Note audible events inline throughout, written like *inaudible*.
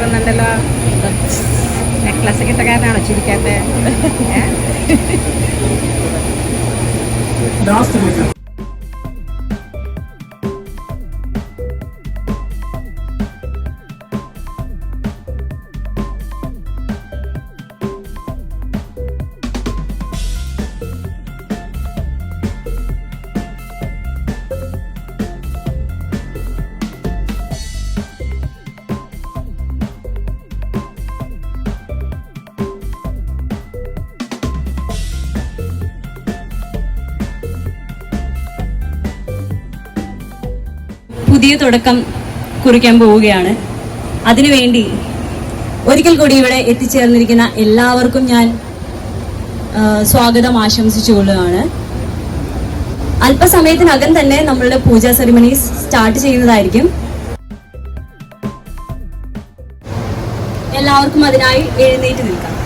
സുന്ദരിയായിട്ട് വന്നിട്ടുണ്ടല്ലോ നെക്ലസ് കിട്ട കാരനാണോ ചിരിക്കാത്ത *laughs* പുതിയ തുടക്കം കുറിക്കാൻ പോവുകയാണ്. അതിനുവേണ്ടി ഒരിക്കൽ കൂടി ഇവിടെ എത്തിച്ചേർന്നിരിക്കുന്ന എല്ലാവർക്കും ഞാൻ സ്വാഗതം ആശംസിച്ചുകൊള്ളുകയാണ്. അല്പസമയത്തിനകം തന്നെ നമ്മളുടെ പൂജാ സെറിമണീസ് സ്റ്റാർട്ട് ചെയ്യുന്നതായിരിക്കും. എല്ലാവർക്കും അതിനായി എഴുന്നേറ്റ് നിൽക്കാം.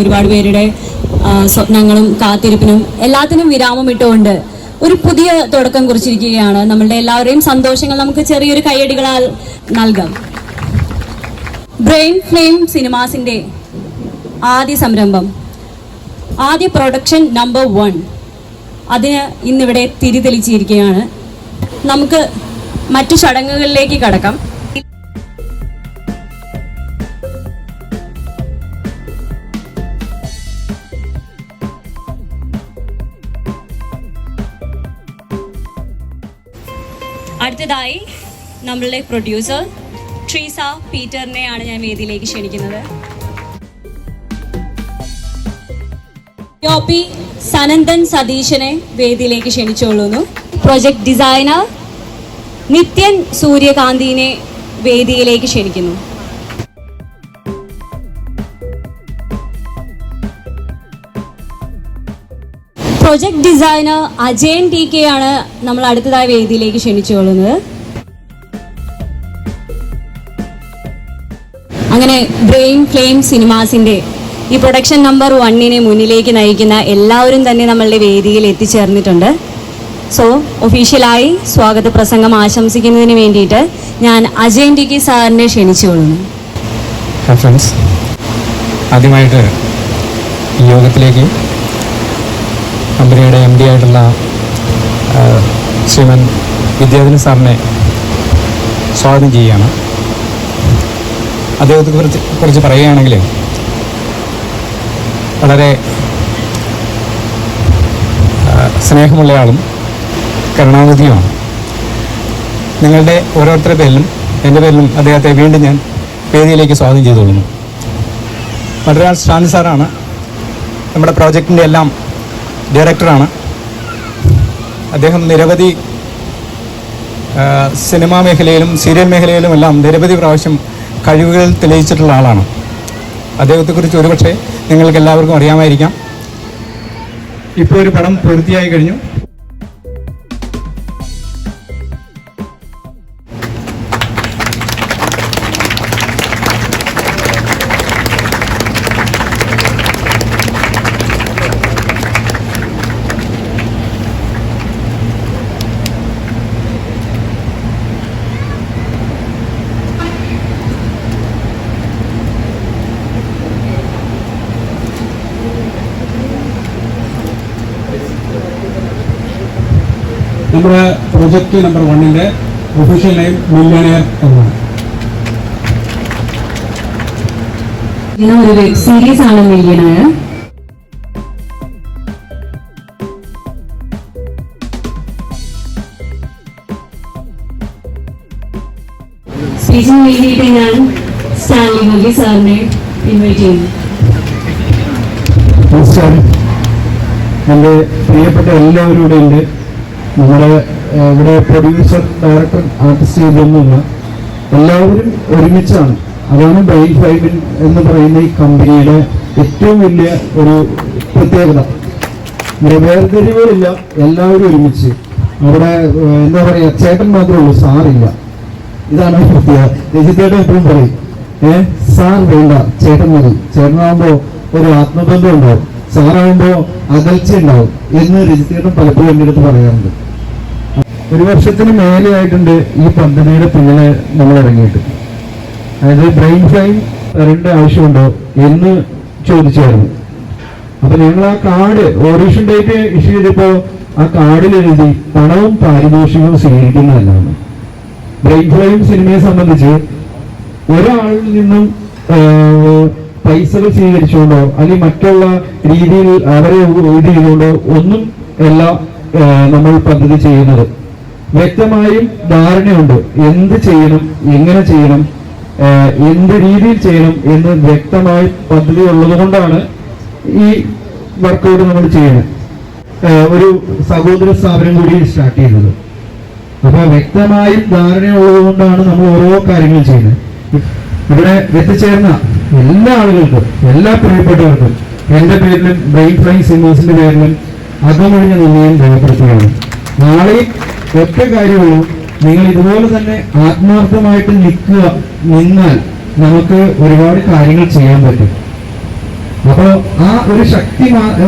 ഒരുപാട് പേരുടെ സ്വപ്നങ്ങളും കാത്തിരിപ്പിനും എല്ലാത്തിനും വിരാമം ഇട്ടുകൊണ്ട് ഒരു പുതിയ തുടക്കം കുറിച്ചിരിക്കുകയാണ്. നമ്മളുടെ എല്ലാവരുടെയും സന്തോഷങ്ങൾ നമുക്ക് ചെറിയൊരു കൈയടികളാൽ നൽകാം. ബ്രെയിൻ ഫ്ലെയിം സിനിമാസിന്റെ ആദ്യ സംരംഭം. ആദ്യ പ്രൊഡക്ഷൻ നമ്പർ വൺ. അതിന് ഇന്നിവിടെ തിരിതെളിച്ചിരിക്കുകയാണ്. നമുക്ക് മറ്റു ചടങ്ങുകളിലേക്ക് കടക്കാം. അടുത്തതായി നമ്മളുടെ പ്രൊഡ്യൂസർ ട്രീസ പീറ്ററിനെയാണ് ഞാൻ വേദിയിലേക്ക് ക്ഷണിക്കുന്നത്. യോപി സനന്ദൻ സതീശനെ വേദിയിലേക്ക് ക്ഷണിച്ചോളുന്നു പ്രൊജക്ട് ഡിസൈനർ നിത്യൻ സൂര്യകാന്തിനെ വേദിയിലേക്ക് ക്ഷണിക്കുന്നു. Project designer Ajayan T K ആണ് നമ്മൾ അടുത്തതായ വേദിയിലേക്ക് ക്ഷണിച്ചുകൊള്ളുന്നത്. അങ്ങനെ ബ്രെയിൻ ഫ്ലെയിം സിനിമാസിന്റെ ഈ പ്രൊഡക്ഷൻ നമ്പർ വണ്ണിനെ മുന്നിലേക്ക് നയിക്കുന്ന എല്ലാവരും തന്നെ നമ്മളുടെ വേദിയിൽ എത്തിച്ചേർന്നിട്ടുണ്ട്. സോ ഒഫീഷ്യലായി സ്വാഗത പ്രസംഗം ആശംസിക്കുന്നതിന് വേണ്ടിയിട്ട് ഞാൻ അജയൻ ടി കെ സാറിനെ ക്ഷണിച്ചുകൊള്ളുന്നു. ഫ്രണ്ട്സ് ആദ്യമായിട്ട് യോഗത്തിലേക്ക് കമ്പനിയുടെ എം ഡി ആയിട്ടുള്ള ശ്രീമൻ വിദ്യാധരൻ സാറിനെ സ്വാഗതം ചെയ്യുകയാണ്. അദ്ദേഹത്തെ കുറിച്ച് കുറിച്ച് പറയുകയാണെങ്കിൽ വളരെ സ്നേഹമുള്ളയാളും കരുണാനിധിയുമാണ്. നിങ്ങളുടെ ഓരോരുത്തരുടെ പേരിലും എന്റെ പേരിലും അദ്ദേഹത്തെ വീണ്ടും ഞാൻ വേദിയിലേക്ക് സ്വാഗതം ചെയ്തുകൊള്ളുന്നു. മറ്റൊരാൾ സ്റ്റാൻ സാറാണ്. നമ്മുടെ പ്രോജക്റ്റിന്റെ എല്ലാം ഡയറക്ടറാണ്. അദ്ദേഹം നിരവധി സിനിമാ മേഖലയിലും സീരിയൽ മേഖലയിലും എല്ലാം നിരവധി പ്രാവശ്യം കഴിവുകൾ തെളിയിച്ചിട്ടുള്ള ആളാണ്. അദ്ദേഹത്തെക്കുറിച്ച് ഒരുപക്ഷെ നിങ്ങൾക്ക് എല്ലാവർക്കും അറിയാമായിരിക്കാം. ഇപ്പോൾ ഒരു പടം പൂർത്തിയായി കഴിഞ്ഞു. നമ്മുടെ പ്രൊജക്ട് നമ്പർ വണ്ണിന്റെ ഒഫീഷ്യൽ നെയിം മില്യണിയർ എന്നാണ്. ഇതിന് ഒരു വെബ് സീരീസ് ആണ് മില്യനായ സ്പീച്ചിന് വേണ്ടിയിട്ട് ഞാൻ സ്റ്റാൻലി മല്ലി സാറിനെ ഇൻവൈറ്റ് ചെയ്യുന്നു. നമസ്കാരം. എന്റെ പ്രിയപ്പെട്ട എല്ലാവരുടെ ഉണ്ട്. നമ്മുടെ ഇവിടെ പ്രൊഡ്യൂസർ ഡയറക്ടർ ആർട്ടിസ്റ്റ് ഇതൊന്നുമില്ല എല്ലാവരും ഒരുമിച്ചാണ്. അതാണ് ബൈ ഫൈബിൻ എന്ന് പറയുന്ന ഈ കമ്പനിയുടെ ഏറ്റവും വലിയ ഒരു പ്രത്യേകത. വേർതിരിവുകളില്ല എല്ലാവരും ഒരുമിച്ച്. അവിടെ എന്താ പറയുക ചേട്ടൻ മാത്രമേ ഉള്ളൂ സാറില്ല. ഇതാണ് പ്രത്യേകത. രജിത്തേട്ടൻ എപ്പോഴും പറയും ഏ സാർ വേണ്ട ചേട്ടൻ മതി. ചേട്ടനാകുമ്പോൾ ഒരു ആത്മബന്ധം ഉണ്ടാവും. സാറാകുമ്പോൾ അകൽച്ച ഉണ്ടാവും എന്ന് രജിത്തേട്ടൻ പലപ്പോഴും എന്റെ അടുത്ത് പറയാറുണ്ട്. ഒരു വർഷത്തിന് മേലെയായിട്ടുണ്ട് ഈ പദ്ധതിയുടെ പിന്നിലെ നമ്മൾ ഇറങ്ങിയിട്ട്. അതായത് ബ്രെയിൻ ഫ്ലൈം തരേണ്ട ആവശ്യമുണ്ടോ എന്ന് ചോദിച്ചായിരുന്നു. അപ്പൊ ഞങ്ങൾ ആ കാർഡ് ഓഡിഷൻ ഡേറ്റ് ഇഷ്യൂ ചെയ്തപ്പോ ആ കാർഡിൽ എഴുതി പണവും പാരിതോഷികവും സ്വീകരിക്കുന്നതല്ലാണ് ബ്രെയിൻ ഫ്ലൈം സിനിമയെ സംബന്ധിച്ച് ഒരാളിൽ നിന്നും പൈസകൾ സ്വീകരിച്ചുകൊണ്ടോ അല്ലെങ്കിൽ മറ്റുള്ള രീതിയിൽ അവരെ ഇത് ചെയ്തുകൊണ്ടോ ഒന്നും അല്ല നമ്മൾ പദ്ധതി ചെയ്യുന്നത്. വ്യക്തമായും ധാരണയുണ്ട്. എന്ത് ചെയ്യണം എങ്ങനെ ചെയ്യണം എന്ത് രീതിയിൽ ചെയ്യണം എന്ന് വ്യക്തമായി പദ്ധതി ഉള്ളതുകൊണ്ടാണ് ഈ വർക്കൗട്ട് നമ്മൾ ചെയ്യുന്നത്. ഒരു സഹോദര സ്ഥാപനം കൂടി സ്റ്റാർട്ട് ചെയ്യുന്നത് അപ്പൊ വ്യക്തമായും ധാരണയുള്ളതുകൊണ്ടാണ് നമ്മൾ ഓരോ കാര്യങ്ങളും ചെയ്യുന്നത്. ഇവിടെ എത്തിച്ചേർന്ന എല്ലാ ആളുകൾക്കും എല്ലാ പ്രിയപ്പെട്ടവർക്കും എന്റെ പേരിലും ബ്രെയിൻ ഫ്ലൈ സിനിമാസിന്റെ പേരിലും അകമൊഴിഞ്ഞ നിന്നെയും രേഖപ്പെടുത്തുകയാണ്. നാളെയും ഒറ്റ കാര്യമുള്ളൂ. നിങ്ങൾ ഇതുപോലെ തന്നെ ആത്മാർത്ഥമായിട്ട് നിൽക്കുക നിന്നാൽ നമുക്ക് ഒരുപാട് കാര്യങ്ങൾ ചെയ്യാൻ പറ്റും. അപ്പോ ആ ഒരു ശക്തി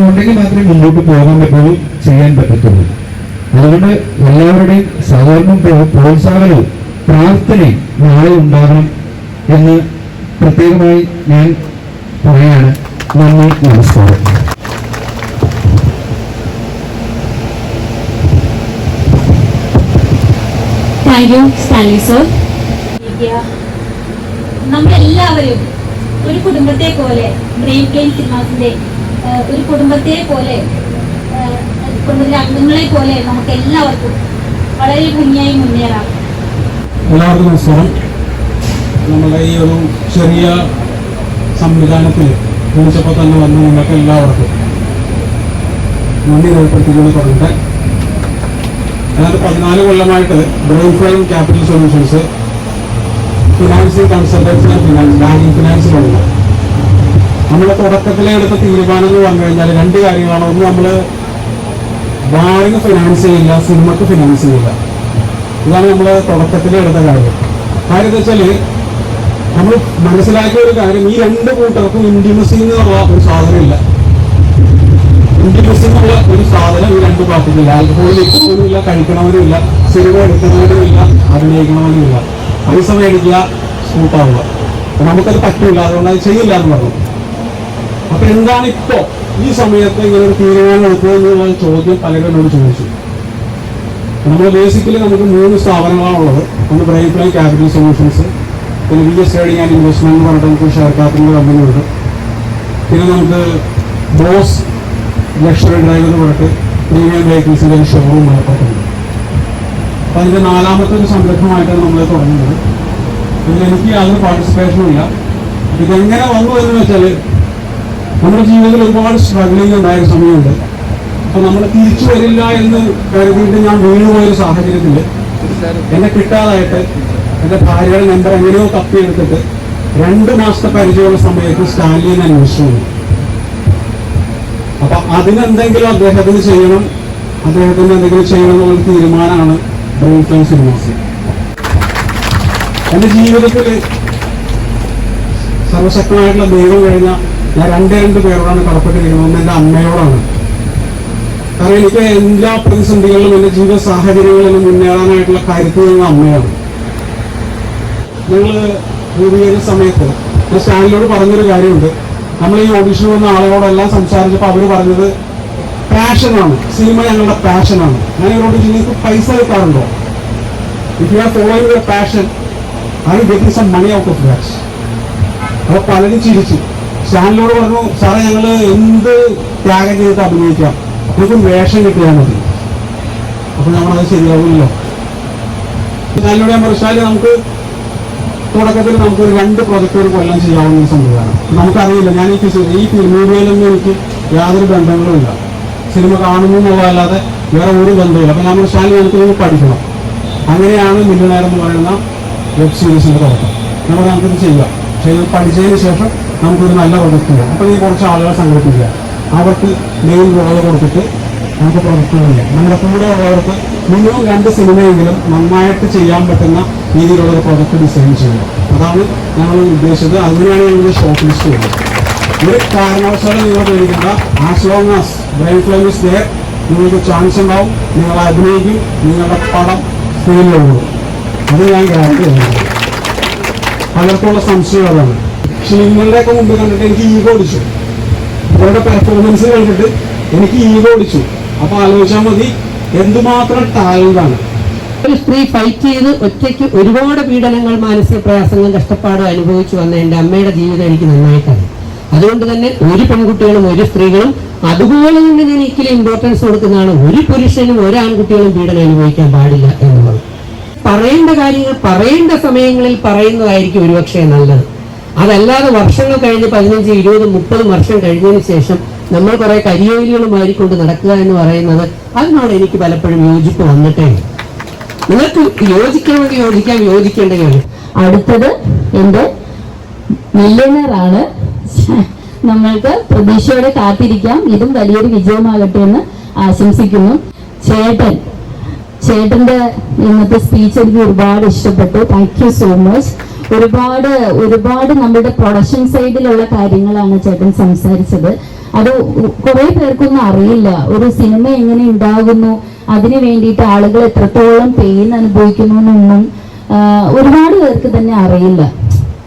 ഉണ്ടെങ്കിൽ മാത്രമേ മുന്നോട്ട് പോകാൻ പറ്റുള്ളൂ ചെയ്യാൻ പറ്റത്തുള്ളൂ. അതുകൊണ്ട് എല്ലാവരുടെയും സഹകരണം പ്രോ- പ്രോത്സാഹനവും പ്രാർത്ഥനയും നാളെ ഉണ്ടാകണം എന്ന് പ്രത്യേകമായി ഞാൻ പറയാണ്. നന്ദി നമസ്കാരം. താങ്ക് യു സ്റ്റാൻലി സർ നമ്മളെല്ലാവരും ഒരു കുടുംബത്തെ പോലെ ബ്രെയിൻ പ്ലെയിൻ സിനിമാസിന്റെ ഒരു കുടുംബത്തെ പോലെ കുടുംബത്തിലെ അംഗങ്ങളെ പോലെ നമുക്ക് എല്ലാവർക്കും വളരെ ഭംഗിയായി മുന്നേറാം. എല്ലാവർക്കും നമസ്കാരം. നമ്മുടെ ഈ ഒരു ചെറിയ സംവിധാനത്തിൽ വിളിച്ചപ്പോൾ തന്നെ വന്ന് നിങ്ങൾക്ക് എല്ലാവർക്കും നന്ദി രേഖപ്പെടുത്തിക്കൊണ്ട് തുടങ്ങട്ടെ. ഏതാണ്ട് പതിനാല് കൊല്ലമായിട്ട് brain flame capital solutions financing and finance banking ഫിനാൻസിലുണ്ട് നമ്മുടെ തുടക്കത്തിലെ എടുത്ത തീരുമാനം എന്ന് പറഞ്ഞു കഴിഞ്ഞാൽ രണ്ട് കാര്യങ്ങളാണ്. ഒന്ന് നമ്മൾ ബാങ്കിന് ഫിനാൻസ് ചെയ്യില്ല സിനിമക്ക് ഫിനാൻസ് ചെയ്യില്ല. ഇതാണ് നമ്മൾ തുടക്കത്തിലെ എടുത്ത കാര്യം. കാര്യം എന്ന് വെച്ചാൽ നമ്മൾ മനസ്സിലാക്കിയ ഒരു കാര്യം ഈ രണ്ട് കൂട്ടർക്കും ഇൻഡിമസിന്ന് എന്നുള്ള ഒരു സാധനമില്ല എന്നുള്ള ഒരു സാധനം ഈ രണ്ട് പാർട്ടിക്കില്ല ആൽക്കഹോൾ കഴിക്കണവരും ഇല്ല സിനിമ എടുക്കുന്നവരുമില്ല അഭിനയിക്കണവരുമില്ല. പൈസ മേടിക്കുക സ്കൂട്ടാവുക നമുക്കത് പറ്റില്ല അതുകൊണ്ട് അത് ചെയ്യില്ല എന്ന് പറഞ്ഞു. അപ്പൊ എന്താണ് ഇപ്പോ ഈ സമയത്ത് ഇങ്ങനെ ഒരു തീരുമാനം എടുക്കുന്നതെന്നുള്ള ചോദ്യം പലരും എന്നോട് ചോദിച്ചു. നമ്മൾ ബേസിക്കലി നമുക്ക് മൂന്ന് സ്ഥാപനങ്ങളാണുള്ളത്. ഒന്ന് ബ്രെയിൻ പ്ലൈ ക്യാപിറ്റൽ സൊല്യൂഷൻസ്. പിന്നെ V S trading and investment പറഞ്ഞിട്ട് നമുക്ക് ഷെയർ ക്യാപിറ്റൽ കമ്പനിയുണ്ട്. പിന്നെ നമുക്ക് ബോസ് ലക്ഷറി ഡ്രൈവ് എന്ന് പറഞ്ഞിട്ട് പ്രീമിയം വെഹിക്കിൾസിന്റെ ഒരു ഷോറൂം നടത്തിയിട്ടുണ്ട് അപ്പം അതിന്റെ നാലാമത്തെ ഒരു സംരംഭമായിട്ടാണ് നമ്മൾ തുടങ്ങുന്നത്. ഇതിൽ എനിക്ക് യാതൊരു പാർട്ടിസിപ്പേഷനും ഇല്ല. ഇതെങ്ങനെ വന്നു എന്ന് വെച്ചാൽ നമ്മുടെ ജീവിതത്തിൽ ഒരുപാട് സ്ട്രഗ്ലിംഗ് ഉണ്ടായ സമയമുണ്ട്. അപ്പം നമ്മൾ തിരിച്ചു വരില്ല എന്ന് കരുതിയിട്ട് ഞാൻ വീണുപോയൊരു സാഹചര്യത്തിൽ എന്നെ കിട്ടാതായിട്ട് എന്റെ ഭാര്യയുടെ നമ്പർ എങ്ങനെയോ തപ്പിയെടുത്തിട്ട് രണ്ട് മാസത്തെ പരിചയമുള്ള സമയത്ത് സ്റ്റാലിനെ അന്വേഷിച്ചു. അപ്പൊ അതിനെന്തെങ്കിലും അദ്ദേഹത്തിന് ചെയ്യണം അദ്ദേഹത്തിന് എന്തെങ്കിലും ചെയ്യണം എന്നുള്ള തീരുമാനമാണ് ഫ്ലെയിം സിനിമാസ്. എന്റെ ജീവിതത്തിൽ സർവശക്തമായിട്ടുള്ള ദൈവം കഴിഞ്ഞ ഞാൻ രണ്ടേ രണ്ട് പേരോടാണ് കടപ്പെട്ടിരിക്കുന്നത്. ഒന്ന് എന്റെ അമ്മയോടാണ്. കാരണം എനിക്ക് എല്ലാ പ്രതിസന്ധികളിലും എന്റെ ജീവിത സാഹചര്യങ്ങളിലും മുന്നേറാനായിട്ടുള്ള കാര്യത്തിൽ നിന്ന് അമ്മയാണ്. രൂപീകരിച്ച സമയത്ത് ഞാൻ സ്റ്റാലിനോട് പറഞ്ഞൊരു കാര്യമുണ്ട്. നമ്മൾ ഈ ഓഡിഷൻ വന്ന ആളുകളോടെല്ലാം സംസാരിച്ചപ്പോൾ അവർ പറഞ്ഞത് പാഷനാണ് സിനിമ ഞങ്ങളുടെ പാഷനാണ് ഞാൻ ഇവരോട് നിങ്ങൾക്ക് പൈസ കിട്ടാറുണ്ടോ? If you are following your passion I get some money out of that അപ്പോൾ പലരും ചിരിച്ചു. സ്റ്റാൻഡിനോട് പറഞ്ഞു സാറേ ഞങ്ങൾ എന്ത് ത്യാഗം ചെയ്തിട്ട് അഭിനയിക്കാം? നമുക്ക് വേഷം കിട്ടിയാൽ മതി. അപ്പോൾ നമ്മളത് ശരിയാവില്ലല്ലോ. സ്റ്റാലിനോട് ഞാൻ പറഞ്ഞു നമുക്ക് തുടക്കത്തിൽ നമുക്ക് രണ്ട് പ്രൊജക്ട് ഒരു കൊല്ലം ചെയ്യാവുന്ന സംവിധാനം. നമുക്കറിയില്ല ഞാൻ ഈ ഈ മീഡിയയിലൊന്നും എനിക്ക് യാതൊരു ബന്ധങ്ങളും ഇല്ല. സിനിമ കാണുന്നു എന്നുള്ളതല്ലാതെ വേറെ ഒരു ബന്ധമില്ല അപ്പം നമ്മൾ ഷാനി എനിക്ക് ഇത് പഠിക്കണം. അങ്ങനെയാണ് മില്യനയർ എന്ന് പറയുന്ന വെബ് സീരീസിന്റെ തുടക്കം. നമ്മൾ നമുക്കിത് ചെയ്യാം. ചെയ്ത് പഠിച്ചതിന് ശേഷം നമുക്കൊരു നല്ല പ്രൊജക്ട് ചെയ്യാം. അപ്പോൾ ഈ കുറച്ച് ആളുകളെ സംഘടിപ്പിക്കുക. അവർക്ക് മെയിൻ റോൾ കൊടുത്തിട്ട് നമുക്ക് ചെയ്യാം. നമ്മുടെ കൂടെ ഉള്ളവർക്ക് മിനിമം രണ്ട് സിനിമയെങ്കിലും നന്നായിട്ട് ചെയ്യാൻ പറ്റുന്ന രീതിയിലുള്ള ഒരു പ്രൊഡക്റ്റ് ഡിസൈൻ ചെയ്യുക അതാണ് ഞങ്ങൾ ഉദ്ദേശിച്ചത്. അതിനാണ് ഞങ്ങൾ ഷോപ്പ് ലിസ്റ്റ് ചെയ്യുന്നത് ഒരു കാരണവശാലും നിങ്ങൾ പേടിക്കേണ്ട. As long as brain flame is there നിങ്ങൾക്ക് ചാൻസ് ഉണ്ടാവും. നിങ്ങൾ അഭിനയിക്കും. നിങ്ങളുടെ പടം ഫെയിലുള്ളൂ അത് ഞാൻ ഗ്യാരണ്ടി ചെയ്യുന്നത് പലർക്കുള്ള സംശയം അതാണ്. പക്ഷെ നിങ്ങളുടെയൊക്കെ മുമ്പ് കണ്ടിട്ട് എനിക്ക് ഈഗോ ഓടിച്ചു ഇവരുടെ പെർഫോമൻസ് കണ്ടിട്ട് എനിക്ക് ഈഗോ ഓടിച്ചു അപ്പോൾ ആലോചിച്ചാൽ മതി എന്തുമാത്രം ടാലന്റാണ് ഒരു സ്ത്രീ ഫൈറ്റ് ചെയ്ത് ഒറ്റയ്ക്ക് ഒരുപാട് പീഡനങ്ങൾ മാനസിക പ്രയാസങ്ങൾ കഷ്ടപ്പാടും അനുഭവിച്ചു വന്ന എന്റെ അമ്മയുടെ ജീവിതം എനിക്ക് നന്നായിട്ടറിയാം അതുകൊണ്ട് തന്നെ ഒരു പെൺകുട്ടികളും ഒരു സ്ത്രീകളും അതുപോലെ തന്നെ ഞാൻ ഇക്കലെ ഇമ്പോർട്ടൻസ് കൊടുക്കുന്നതാണ്. ഒരു പുരുഷനും ഒരു ആൺകുട്ടികളും പീഡനം അനുഭവിക്കാൻ പാടില്ല എന്നുള്ളത്. പറയേണ്ട കാര്യങ്ങൾ പറയേണ്ട സമയങ്ങളിൽ പറയുന്നതായിരിക്കും ഒരുപക്ഷെ നല്ലത്. അതല്ലാതെ വർഷങ്ങൾ കഴിഞ്ഞ് പതിനഞ്ച് ഇരുപത് മുപ്പത് വർഷം കഴിഞ്ഞതിന് ശേഷം നമ്മൾ കുറെ കരിയോലികളും മാറിക്കൊണ്ട് നടക്കുക എന്ന് പറയുന്നത് അതിനോട് എനിക്ക് പലപ്പോഴും യോജിപ്പ് വന്നിട്ടേ. നിങ്ങൾക്ക് യോജിക്കണമെങ്കിൽ യോജിക്കാം യോജിക്കേണ്ടെങ്കിൽ അടുത്തത് എന്റെ മില്യനർ ആണ്. നമ്മൾക്ക് പ്രതീക്ഷയോടെ കാത്തിരിക്കാം. ഇതും വലിയൊരു വിജയമാകട്ടെ എന്ന് ആശംസിക്കുന്നു. ചേട്ടൻ ചേട്ടന്റെ ഇന്നത്തെ സ്പീച്ച് എനിക്ക് ഒരുപാട് ഇഷ്ടപ്പെട്ടു. താങ്ക് യു സോ മച്ച് ഒരുപാട് ഒരുപാട് നമ്മുടെ പ്രൊഡക്ഷൻ സൈഡിലുള്ള കാര്യങ്ങളാണ് ചേട്ടൻ സംസാരിച്ചത്. അത് കുറെ പേർക്കൊന്നും അറിയില്ല. ഒരു സിനിമ എങ്ങനെ ഉണ്ടാകുന്നു? അതിനു വേണ്ടിയിട്ട് ആളുകൾ എത്രത്തോളം പെയിൻ അനുഭവിക്കുന്നു എന്നൊന്നും ഒരുപാട് പേർക്ക് തന്നെ അറിയില്ല.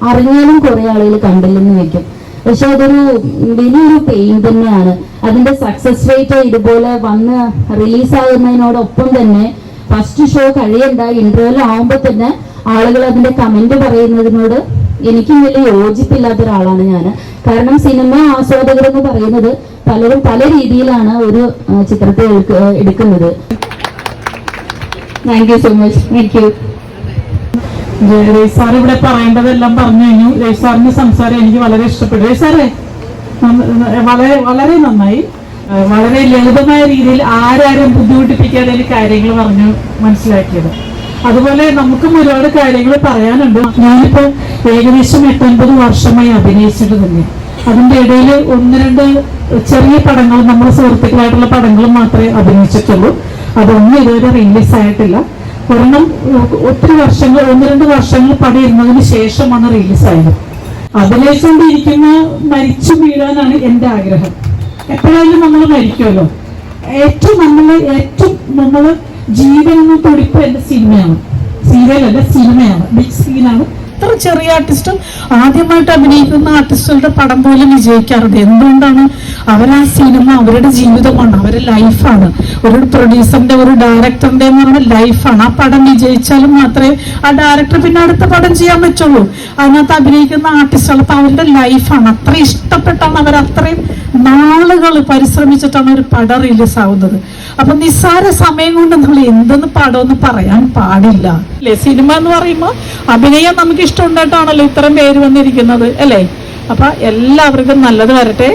അറിഞ്ഞാലും കുറെ ആളുകൾ കണ്ടില്ലെന്ന് വെക്കും പക്ഷെ അതൊരു വലിയൊരു പെയിൻ തന്നെയാണ്. അതിന്റെ സക്സസ് റേറ്റ് ഇതുപോലെ വന്ന് റിലീസ് ആകുന്നതിനോടൊപ്പം തന്നെ ഫസ്റ്റ് ഷോ കഴിയണ്ട ഇന്റർവെൽ ആവുമ്പോൾ തന്നെ ആളുകൾ അതിന്റെ കമന്റ് പറയുന്നതിനോട് എനിക്കും വലിയ യോജിപ്പില്ലാത്ത ഒരാളാണ് ഞാൻ കാരണം സിനിമ ആസ്വാദകർ എന്ന് പറയുന്നത് പലരും പല രീതിയിലാണ് ഒരു ചിത്രത്തെ എടുക്കുന്നത്. Thank you so much thank you sir ഇവിടെ പറയേണ്ടതെല്ലാം പറഞ്ഞു കഴിഞ്ഞു. രവി സാറിന്റെ സംസാരം എനിക്ക് വളരെ ഇഷ്ടപ്പെട്ടു. രവി സാറേ വളരെ വളരെ നന്നായി. വളരെ ലളിതമായ രീതിയിൽ ആരാരും ബുദ്ധിമുട്ടിപ്പിക്കാതെ കാര്യങ്ങൾ പറഞ്ഞു മനസ്സിലാക്കിയത്. അതുപോലെ നമുക്കും ഒരുപാട് കാര്യങ്ങൾ പറയാനുണ്ട്. ഞാനിപ്പോ ഏകദേശം എട്ടൊൻപത് വർഷമായി അഭിനയിച്ചിട്ട് തന്നെ അതിന്റെ ഇടയിൽ ഒന്ന് രണ്ട് ചെറിയ പടങ്ങൾ നമ്മുടെ സുഹൃത്തുക്കളായിട്ടുള്ള പടങ്ങൾ മാത്രമേ അഭിനയിച്ചിട്ടുള്ളൂ. അതൊന്നും ഇതുവരെ റിലീസ് ആയിട്ടില്ല. ഉ- ഒത്തിരി വർഷങ്ങൾ ഒന്ന് രണ്ട് വർഷങ്ങൾ പണിയിരുന്നതിന് ശേഷമാണ് റിലീസ് ആയത്. അഭിനയിച്ചുകൊണ്ടിരിക്കുന്ന മരിച്ചു വീഴാനാണ് എന്റെ ആഗ്രഹം. എപ്പോഴായാലും നമ്മൾ മരിക്കുമല്ലോ. ഏറ്റവും നമ്മൾ ഏറ്റവും നമ്മൾ ജീവനെന്ന തുടിപ്പ് എന്റെ സിനിമയാണ് സീരിയൽ എന്റെ സിനിമയാണ് ബിഗ് സ്ക്രീനാണ് ഇത്ര ചെറിയ ആർട്ടിസ്റ്റും ആദ്യമായിട്ട് അഭിനയിക്കുന്ന ആർട്ടിസ്റ്റുകളുടെ പടം പോലും വിജയിക്കാറുണ്ട്. എന്തുകൊണ്ടാണ് അവരാ സിനിമ അവരുടെ ജീവിതമാണ് അവരുടെ ലൈഫാണ് ഒരു പ്രൊഡ്യൂസറിന്റെ ഒരു ഡയറക്ടറിന്റെ എന്ന് പറഞ്ഞ ലൈഫാണ് ആ പടം വിജയിച്ചാലും മാത്രമേ ആ ഡയറക്ടർ പിന്നെ അടുത്ത പടം ചെയ്യാൻ പറ്റുള്ളൂ. അതിനകത്ത് അഭിനയിക്കുന്ന ആർട്ടിസ്റ്റുകൾ അപ്പൊ അവരുടെ ലൈഫാണ് അത്ര ഇഷ്ടപ്പെട്ടാണ് അവർ അത്രയും നാളുകൾ പരിശ്രമിച്ചിട്ടാണ് ഒരു പടം റിലീസ് ആവുന്നത്. അപ്പൊ നിസ്സാര സമയം കൊണ്ട് നമ്മൾ എന്തെന്ന് പടമെന്ന് പറയാൻ പാടില്ല. അല്ലേ? സിനിമ എന്ന് പറയുമ്പോൾ അഭിനയം നമുക്ക് ഇഷ്ടമുണ്ടായിട്ടാണല്ലോ ഇത്രയും പേര് വന്നിരിക്കുന്നത് അല്ലേ? അപ്പൊ എല്ലാവർക്കും നല്ലത് വരട്ടെ.